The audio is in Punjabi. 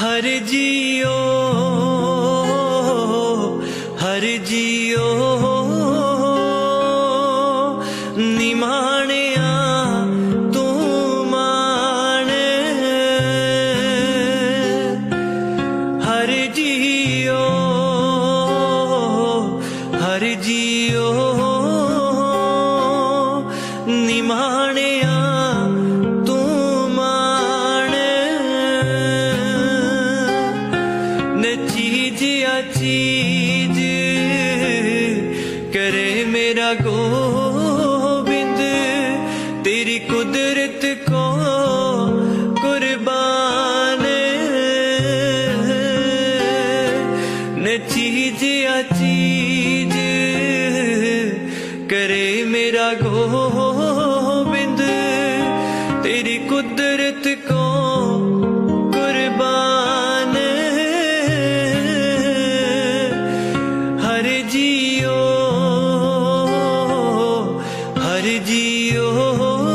ਹਰ ਜੀਓ ਹਰ ਜੀਓ। ਨਿਮਾਣਿਆ ਤੂੰ ਮਾਣ। ਹਰ ਜੀਓ ਹਰ ਜੀਓ। ਨਿਮਾਣਿਆ ਆ ਚੀਜ਼। ਕਰੇ ਮੇਰਾ ਗੋਬਿੰਦ, ਤੇਰੀ ਕੁਦਰਤ ਕੋ ਕੁਰਬਾਨ। ਨ ਚੀਜ਼ ਆ ਚੀਜ਼। ਕਰੇ ਮੇਰਾ ਗੋਬਿੰਦ, ਤੇਰੀ ਕੁਦਰਤ ਜੀਓ ਹਰ ਜੀਓ